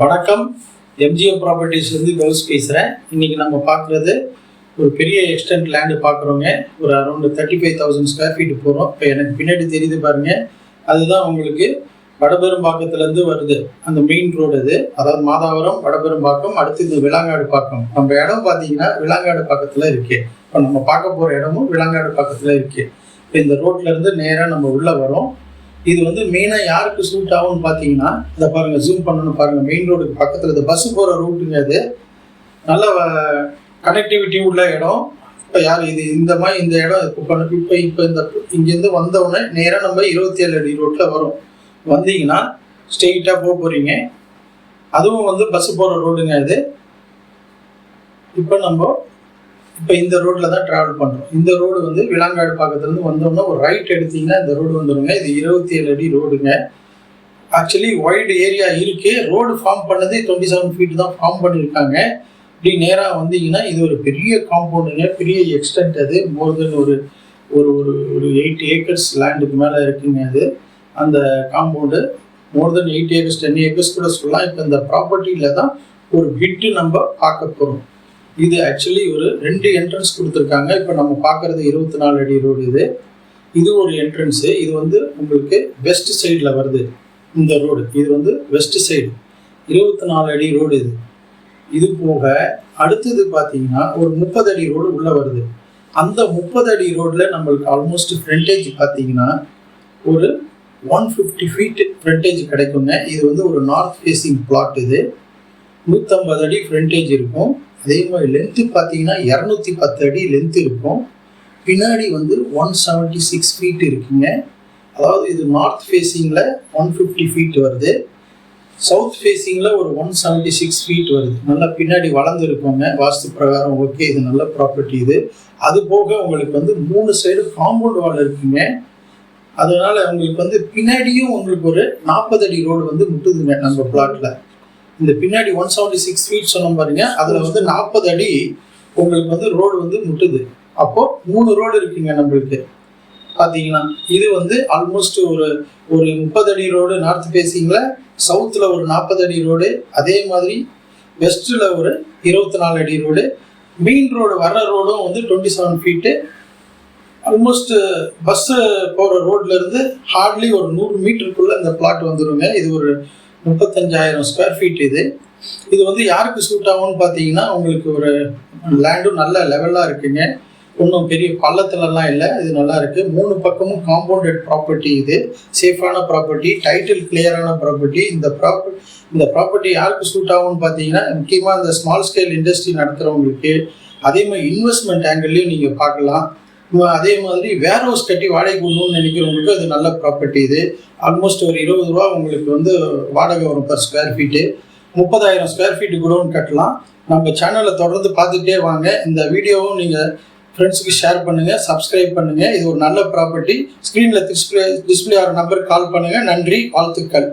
வணக்கம். எம்ஜிஎம் ப்ராப்பர்ட்டிஸ்லேருந்து கவுஸ் பேசுகிறேன் இன்றைக்கி நம்ம பார்க்குறது ஒரு பெரிய எக்ஸ்டென்ட் லேண்டு பார்க்குறோங்க. ஒரு around thirty five thousand square feet போகிறோம் இப்போ எனக்கு பின்னாடி தெரியுது பாருங்கள் அதுதான் உங்களுக்கு வடபெரும்பாக்கத்துலேருந்து வருது. அந்த மெயின் ரோடு அது. அதாவது மாதாவரம் வடபெரும்பாக்கம் அடுத்து இந்த விலாங்காடு பாக்கம். நம்ம இடம் பார்த்தீங்கன்னா விளாங்காடு பக்கத்தில் இருக்கு. இப்போ நம்ம பார்க்க போகிற இடமும் விலாங்காடு பக்கத்தில் இருக்கு. இப்போ இந்த ரோட்லேருந்து நேராக நம்ம உள்ளே வரோம். இது வந்து மெயினாக யாருக்கு சூட் ஆகும்னு பார்த்தீங்கன்னா இதை பாருங்க ஜூம் பண்ணணும் பாருங்க மெயின் ரோடுக்கு பக்கத்தில் இந்த பஸ் போகிற ரூட்டுங்க அது நல்ல கனெக்டிவிட்டி உள்ள இடம். இப்போ யார் இது இந்த மாதிரி இந்த இடம் இப்போ பண்ண இப்போ இப்போ இந்த இங்கேருந்து வந்தவுடனே நேராக நம்ம இருபத்தி ஏழு அடி ரோட்டில் வரும். வந்தீங்கன்னா ஸ்ட்ரெயிட்டாக போக போகிறீங்க அதுவும் வந்து பஸ் போகிற ரோடுங்க இது. இப்போ நம்ம இப்போ இந்த ரோட்டில் தான் ட்ராவல் பண்ணுறோம் இந்த ரோடு வந்து விலாங்காடு பக்கத்துலேருந்து வந்தோம்னா ஒரு ரைட் எடுத்தீங்கன்னா இந்த ரோடு வந்துடுங்க இது இருபத்தி ஏழு அடி ரோடுங்க ஆக்சுவலி ஒய்டு ஏரியா இருக்கு. ரோடு ஃபார்ம் பண்ணது டுவெண்ட்டி செவன் ஃபீட் தான் ஃபார்ம் பண்ணியிருக்காங்க இப்படி நேராக வந்தீங்கன்னா இது ஒரு பெரிய காம்பவுண்டுங்க பெரிய எக்ஸ்டென்ட் அது. மோர் தென் ஒரு ஒரு ஒரு ஒரு எயிட் ஏக்கர்ஸ் லேண்டுக்கு மேலே இருக்குங்க அது. அந்த compound more than eight acres ten acres கூட சொல்லலாம். இப்போ இந்த ப்ராப்பர்ட்டியில் தான் ஒரு பிட்டு நம்ம பார்க்க போகிறோம் இது ஆக்சுவலி ஒரு ரெண்டு என்ட்ரன்ஸ் கொடுத்துருக்காங்க. இப்போ நம்ம பார்க்குறது இருபத்தி நாலு அடி ரோடு இது. இது ஒரு என்ட்ரன்ஸு இது வந்து உங்களுக்கு வெஸ்ட் சைடில் வருது இந்த ரோடு இது வந்து வெஸ்ட் சைடு இருபத்தி நாலு அடி ரோடு இது. இது போக அடுத்தது பார்த்தீங்கன்னா ஒரு முப்பது அடி ரோடு உள்ளே வருது. அந்த முப்பது அடி ரோட்டில் நம்மளுக்கு ஆல்மோஸ்ட் ஃப்ரண்டேஜ் பார்த்தீங்கன்னா ஒரு ஒன் ஃபிஃப்டி ஃபீட் ஃப்ரண்டேஜ் கிடைக்குங்க. இது வந்து ஒரு நார்த் ஃபேஸிங் பிளாட் இது. நூற்றம்பது அடி ஃப்ரண்டேஜ் இருக்கும். அதே மாதிரி லென்த்து பார்த்தீங்கன்னா இரநூத்தி பத்து அடி லென்த் இருக்கும். பின்னாடி வந்து ஒன் செவன்ட்டி சிக்ஸ் ஃபீட் இருக்குங்க. அதாவது இது நார்த் ஃபேஸிங்கில் ஒன் ஃபிஃப்டி ஃபீட் வருது. சவுத் ஃபேஸிங்கில் ஒரு ஒன் செவன்ட்டி சிக்ஸ் ஃபீட் வருது. நல்லா பின்னாடி வளர்ந்து இருக்கோங்க வாஸ்து பிரகாரம் ஓகே இது நல்ல ப்ராப்பர்ட்டி இது. அது போக உங்களுக்கு வந்து மூணு சைடு காம்பவுண்ட் வால் இருக்குங்க. அதனால உங்களுக்கு வந்து பின்னாடியும் உங்களுக்கு ஒரு நாற்பது அடி ரோடு வந்து முட்டுதுங்க நம்ம பிளாட்டில் இந்த பின்னாடி ஒன் செவன்டி சிக்ஸ் ஃபீட் சொன்ன பாருங்க அதில் வந்து நாற்பது அடி உங்களுக்கு வந்து ரோடு வந்து முட்டுது. அப்போ மூணு ரோடு இருக்குங்க நம்மளுக்கு. பார்த்தீங்கன்னா இது வந்து ஆல்மோஸ்ட் ஒரு ஒரு முப்பது அடி ரோடு நார்த் ஃபேஸிங்கில் சவுத்தில் ஒரு நாற்பது அடி ரோடு அதே மாதிரி வெஸ்ட்டில் ஒரு இருபத்தி நாலு அடி ரோடு மெயின் ரோடு வர்ற ரோடும் வந்து twenty seven feet almost bus போகிற ரோட்லேருந்து ஹார்ட்லி ஒரு நூறு மீட்டருக்குள்ளே இந்த பிளாட் வந்துடுங்க இது ஒரு முப்பத்தஞ்சாயிரம் ஸ்கொயர் ஃபீட் இது. இது வந்து யாருக்கு சூட் ஆகும்னு பார்த்தீங்கன்னா உங்களுக்கு ஒரு லேண்டும் நல்ல லெவலாக இருக்குங்க. ஒன்றும் பெரிய பள்ளத்துலலாம் இல்லை இது நல்லா இருக்கு. மூணு பக்கமும் காம்பவுண்டட் ப்ராப்பர்ட்டி இது. சேஃபான ப்ராப்பர்ட்டி டைட்டில் கிளியரான ப்ராப்பர்ட்டி இந்த ப்ராப்பர்ட்டி இந்த ப்ராப்பர்ட்டி யாருக்கு சூட் ஆகும்னு பார்த்தீங்கன்னா முக்கியமாக இந்த ஸ்மால் ஸ்கேல் இண்டஸ்ட்ரி நடத்துகிறவங்களுக்கு அதே மாதிரி இன்வெஸ்ட்மெண்ட் ஆங்கிள்லையும் நீங்கள் பார்க்கலாம். அதே மாதிரி வேர் ஹவுஸ் கட்டி வாடகை விடணும்னு நினைக்கிறவங்களுக்கு அது நல்ல ப்ராப்பர்ட்டி இது. ஆல்மோஸ்ட் ஒரு இருபது ரூபா உங்களுக்கு வந்து வாடகை வரும் பர் ஸ்கொயர் ஃபீட்டு முப்பதாயிரம் ஸ்கொயர் ஃபீட்டு குடோன் கட்டலாம். நம்ம சேனலை தொடர்ந்து பார்த்துக்கிட்டே வாங்க. இந்த வீடியோவும் நீங்கள் ஃப்ரெண்ட்ஸுக்கு ஷேர் பண்ணுங்கள் சப்ஸ்கிரைப் பண்ணுங்கள் இது ஒரு நல்ல ப்ராப்பர்ட்டி ஸ்க்ரீனில் டிஸ்பிளே டிஸ்பிளே ஆகிற நம்பருக்கு கால் பண்ணுங்கள் நன்றி வாழ்த்துக்கள்.